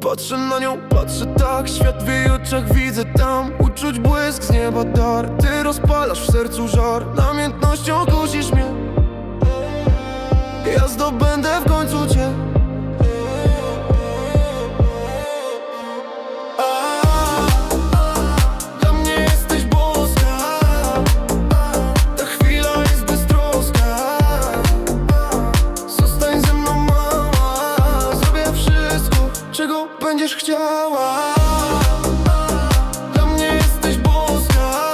Patrzę na nią, patrzę tak Świat w jej oczach widzę tam. Uczuć błysk z nieba dar Ty rozpalasz w sercu żar. Namiętnością kusisz mnie. Ja zdobędę w końcu cię będziesz chciała. Dla mnie jesteś boska.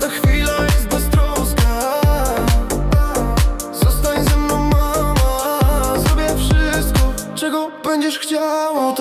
Ta chwila jest beztroska. Zostań ze mną mała Zrobię wszystko, czego będziesz chciała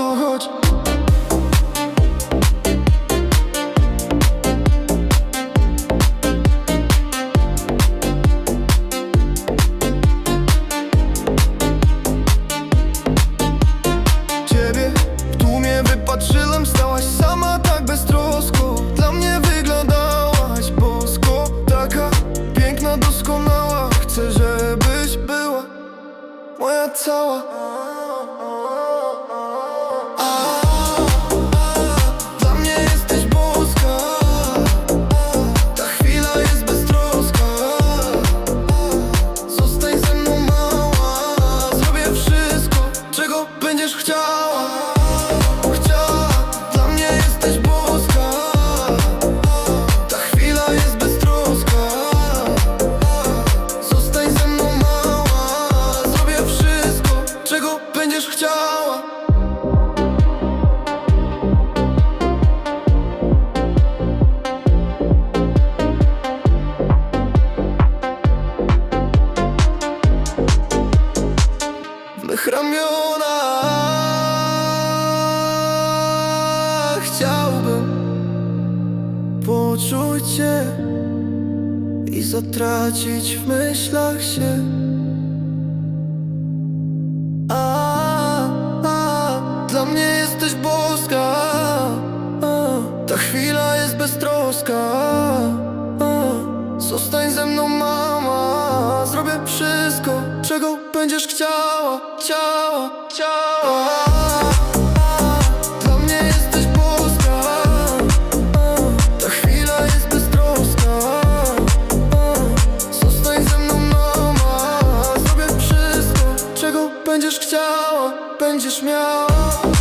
wszystko, czego będziesz Chciała, poczuć Cię i zatracić w myślach się. A, a, Dla mnie jesteś boska. A, Ta chwila jest beztroska. A, Zostań ze mną mama. Zrobię wszystko, czego będziesz chciała. Chciała, chciała miała, będziesz miała